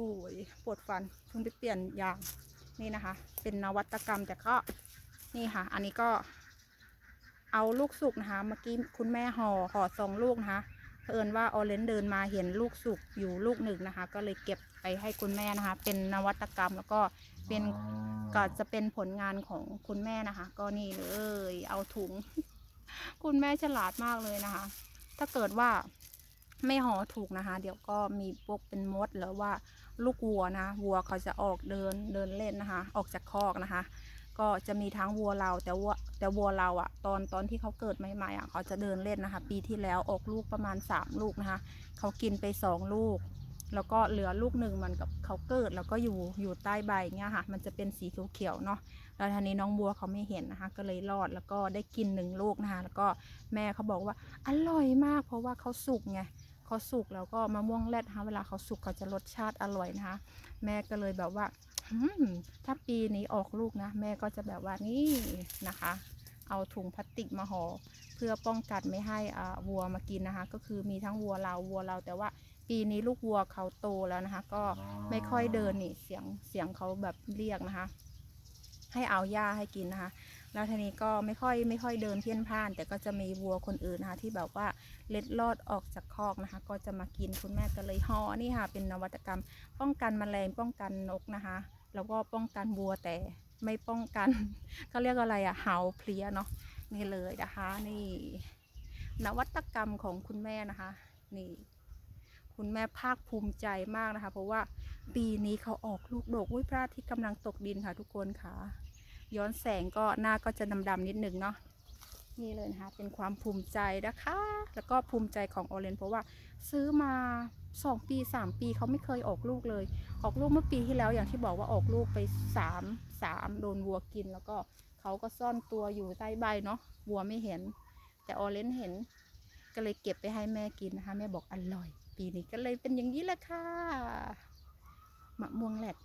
โอ้ยปวดฟันเพิ่งไปเปลี่ยนยาง นี่นะคะ เป็นนวัตกรรมแต่ก็นี่ค่ะ อันนี้ก็เอาลูกสุกนะคะ เมื่อกี้คุณแม่ห่อห่อสองลูกนะคะเผอิญว่าออเรนเดินมาเห็นลูกสุกอยู่ลูกหนึ่งนะคะ ก็เลยเก็บไปให้คุณแม่นะคะ เป็นนวัตกรรมแล้วก็เป็นก็จะเป็นผลงานของคุณแม่นะคะ ก็นี่เลยเอาถุง คุณแม่ฉลาดมากเลยนะคะ ถ้าเกิดว่า ไม่ห่อถูกนะคะ เดี๋ยวก็มีพวกเป็นมดหรือว่าลูกวัวนะ วัวเขาจะออกเดินเดินเล่นนะคะ ออกจากคอกนะคะ ก็จะมีทั้งวัวเราแต่วัวแต่วัวเราอะตอนตอนที่เขาเกิดใหม่ๆอะเขาจะเดินเล่นนะคะ ปีที่แล้วออกลูกประมาณสามลูกนะคะ เขากินไปสองลูก แล้วก็เหลือลูกหนึ่งมันกับเขาเกิดแล้วก็อยู่อยู่ใต้ใบเงี้ยค่ะ มันจะเป็นสีเขียวๆเนาะแล้วทีนี้น้องบัวเขาไม่เห็นนะคะ ก็เลยรอดแล้วก็ได้กินหนึ่งลูกนะคะ แล้วก็แม่เขาบอกว่าอร่อยมากเพราะว่าเขาสุกไง เขาสุกแล้วก็มะม่วงแรดนะคะเวลาเขาสุกเขาจะรสชาติอร่อยนะคะ แม่ก็เลยแบบว่าถ้าปีนี้ออกลูกนะ แม่ก็จะแบบว่านี่นะคะ เอาถุงพลาสติกมาห่อเพื่อป้องกันไม่ให้อ่าวัวมากินนะคะ ก็คือมีทั้งวัวเราวัวเรา แต่ว่าปีนี้ลูกวัวเขาโตแล้วนะคะ ก็ไม่ค่อยเดินนี่เสียงเสียงเขาแบบเรียกนะคะ ให้เอาหญ้าให้กินนะคะ แล้วทีนี้ก็ไม่ค่อยไม่ค่อยเดินเพี้ยนพ่าน แต่ก็จะมีวัวคนอื่นนะคะ ที่แบบว่าเล็ดลอดออกจากคอกนะคะ ก็จะมากินคุณแม่ก็เลยห่อนี่ค่ะ เป็นนวัตกรรม ป้องกันแมลงป้องกันนกนะคะ แล้วก็ป้องกันวัวแต่ไม่ป้องกันเขาเรียกอะไรอะเห่าเพลี้ยเนาะนี่เลยนะคะ นี่ นวัตกรรมของคุณแม่นะคะ นี่ คุณแม่ภาคภูมิใจมากนะคะ เพราะว่าปีนี้เขาออกลูกดกอุ้ยพระอาทิตย์กำลังตกดินค่ะทุกคนค่ะ ย้อนแสงก็หน้าก็จะดำๆนิดนึงเนาะนี่เลยนะคะเป็นความภูมิใจนะคะ แล้วก็ภูมิใจของออเรนเพราะว่าซื้อมาสองปีสามปีเขาไม่เคยออกลูกเลย ออกลูกเมื่อปีที่แล้วอย่างที่บอกว่าออกลูกไปสามสามโดนวัวกิน แล้วก็เขาก็ซ่อนตัวอยู่ใต้ใบเนาะวัวไม่เห็น แต่ออเรนเห็นก็เลยเก็บไปให้แม่กินนะคะ แม่บอกอร่อย ปีนี้ก็เลยเป็นอย่างนี้แหละค่ะมะม่วงแหลก